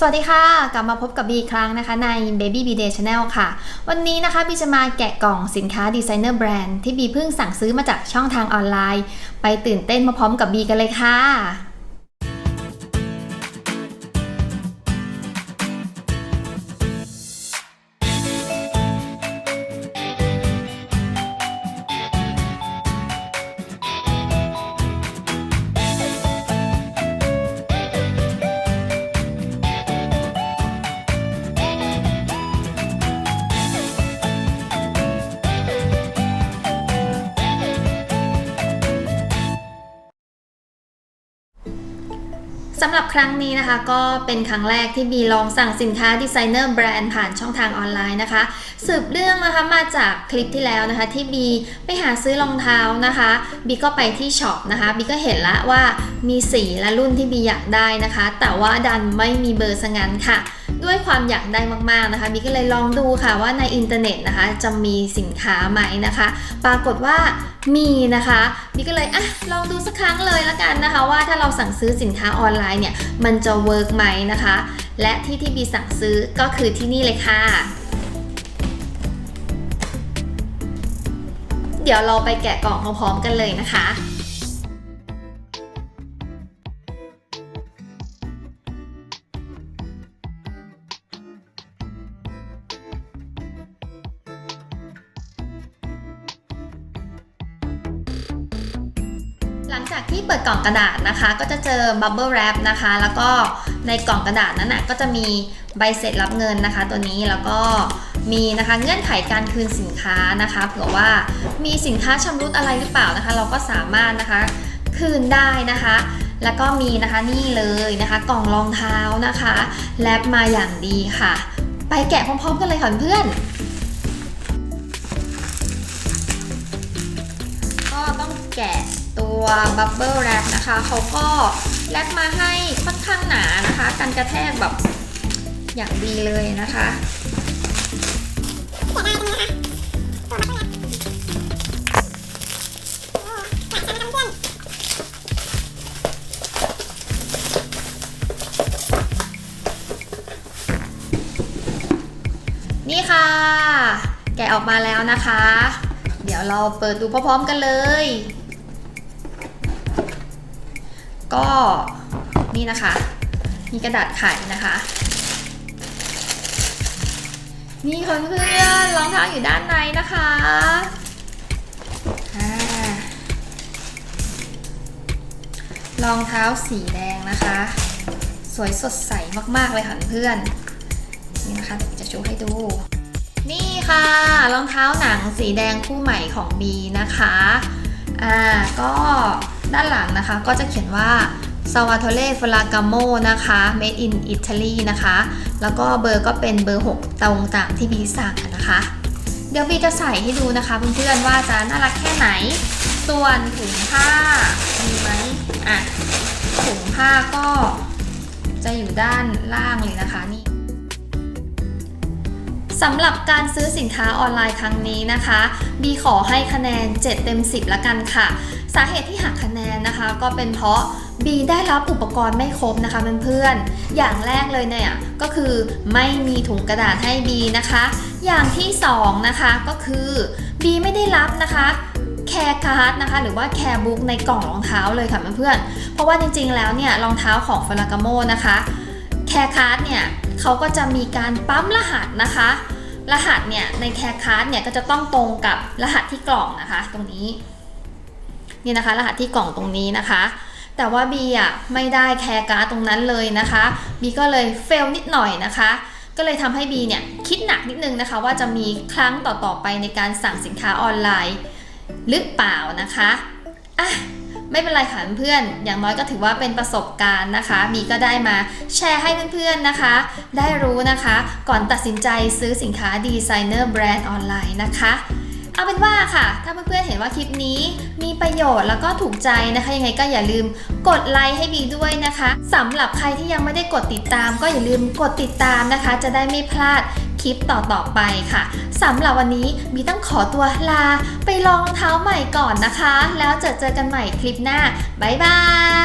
สวัสดีค่ะ กลับมาพบกับบีอีกครั้งนะคะใน Baby B Day Channel ค่ะ วันนี้นะคะบีจะมาแกะกล่องสินค้าดีไซเนอร์แบรนด์ที่บีเพิ่งสั่งซื้อมาจากช่องทางออนไลน์ ไปตื่นเต้นมาพร้อมกับบีกันเลยค่ะ สำหรับครั้งนี้นะคะก็เป็นครั้งแรกที่บีลองสั่งสินค้าดีไซเนอร์แบรนด์ผ่านช่องทางออนไลน์นะคะ สืบเรื่องนะคะมาจากคลิปที่แล้วนะคะ ที่บีไปหาซื้อรองเท้านะคะบีก็ไปที่ช็อปนะคะบีก็เห็นละว่ามีสีและรุ่นที่บีอยากได้นะคะ แต่ว่าดันไม่มีเบอร์สงั้นค่ะ ด้วยความอยากได้มากๆนะคะบีก็เลยลองดูค่ะว่าในอินเทอร์เน็ตนะคะจะมีสินค้าไหมนะคะ ปรากฏว่ามีนะคะบีก็เลยอะลองดูสักครั้งเลยละกันนะคะ ว่าถ้าเราสั่งซื้อสินค้าออนไลน์เนี่ยมันจะเวิร์กไหมนะคะ และที่ที่บีสั่งซื้อก็คือที่นี่เลยค่ะเดี๋ยวเราไปแกะกล่องพร้อมๆกันเลยนะคะ หลังจากที่เปิดกล่องกระดาษนะคะ ก็จะเจอบับเบิลแรปนะคะ แล้วก็ในกล่องกระดาษนั้นนะก็จะมีใบเสร็จรับเงินนะคะ ตัวนี้แล้วก็มีนะคะเงื่อนไขการคืนสินค้านะคะเผื่อว่ามีสินค้าชำรุดอะไรหรือเปล่านะคะ เราก็สามารถนะคะคืนได้นะคะ แล้วก็มีนะคะนี่เลยนะคะกล่องรองเท้านะคะแรปมาอย่างดีค่ะ ไปแกะพร้อมๆกันเลยค่ะเพื่อนก็ต้องแกะ ตัวบับเบิลแรปนะคะเขาก็แรปมาให้ค่อนข้างหนานะคะกันกระแทกแบบอย่างดีเลยนะคะนี่ค่ะ แกะออกมาแล้วนะคะ เดี๋ยวเราเปิดดูพร้อมๆกันเลย ก็นี่นะคะ มีกระดาษไขนะคะ นี่ค่ะเพื่อนๆรองเท้าอยู่ด้านในนะคะรองเท้าสีแดงนะคะ สวยสดใสมากๆเลยค่ะเพื่อนนี่นะคะจะโชว์ให้ดู นี่ค่ะรองเท้าหนังสีแดงคู่ใหม่ของบีนะคะอ่าก็ ด้านหลังนะคะก็จะเขียนว่า Salvatore Ferragamo นะคะ Made in Italy นะคะ แล้วก็เบอร์ก็เป็นเบอร์ 6 ตรงตามที่บีสั่งนะคะ เดี๋ยวบีจะใส่ให้ดูนะคะเพื่อนๆว่าจะน่ารักแค่ไหน ส่วนถุงผ้ามีไหมอะถุงผ้าก็จะอยู่ด้านล่างเลยนะคะนี่สำหรับการซื้อสินค้าออนไลน์ครั้งนี้นะคะ บีขอให้คะแนน 7 เต็ม 10 ละกันค่ะ สาเหตุที่หักคะแนนนะคะ ก็เป็นเพราะบีได้รับอุปกรณ์ไม่ครบนะคะเพื่อนๆอย่างแรกเลยเนี่ยก็คือไม่มีถุงกระดาษให้บีนะคะ อย่างที่สองนะคะก็คือบีไม่ได้รับนะคะแคร์การ์ดนะคะหรือว่าแคร์บุ๊กในกล่องรองเท้าเลยค่ะเพื่อนๆเพราะว่าจริงๆแล้วเนี่ยรองเท้าของฟลากาโมนะคะแคร์การ์ดเนี่ยเขาก็จะมีการปั๊มรหัสนะคะ รหัสเนี่ยในแคร์การ์ดเนี่ยก็จะต้องตรงกับรหัสที่กล่องนะคะ ตรงนี้ นี่นะคะ รหัสที่กล่องตรงนี้นะคะ แต่ว่าบีอะไม่ได้แคร์การ์ดตรงนั้นเลยนะคะบีก็เลยเฟลนิดหน่อยนะคะก็เลยทำให้บีเนี่ยคิดหนักนิดนึงนะคะ ว่าจะมีครั้งต่อๆไปในการสั่งสินค้าออนไลน์ หรือเปล่านะคะอะไม่เป็นไรค่ะเพื่อนๆอย่างน้อยก็ถือว่าเป็นประสบการณ์นะคะบีก็ได้มาแชร์ให้เพื่อนๆนะคะ ได้รู้นะคะ ก่อนตัดสินใจซื้อสินค้าดีไซเนอร์แบรนด์ออนไลน์นะคะ เอาเป็นว่าค่ะ ถ้าเพื่อนๆเห็นว่าคลิปนี้มีประโยชน์แล้วก็ถูกใจนะคะ ยังไงก็อย่าลืมกดไลค์ให้บีด้วยนะคะสำหรับใครที่ยังไม่ได้กดติดตาม ก็อย่าลืมกดติดตามนะคะ จะได้ไม่พลาดคลิปต่อๆไปค่ะสำหรับวันนี้บีต้องขอตัวลา ไปลองรองเท้าใหม่ก่อนนะคะ แล้วเจอเจอกันใหม่คลิปหน้าบ๊ายบาย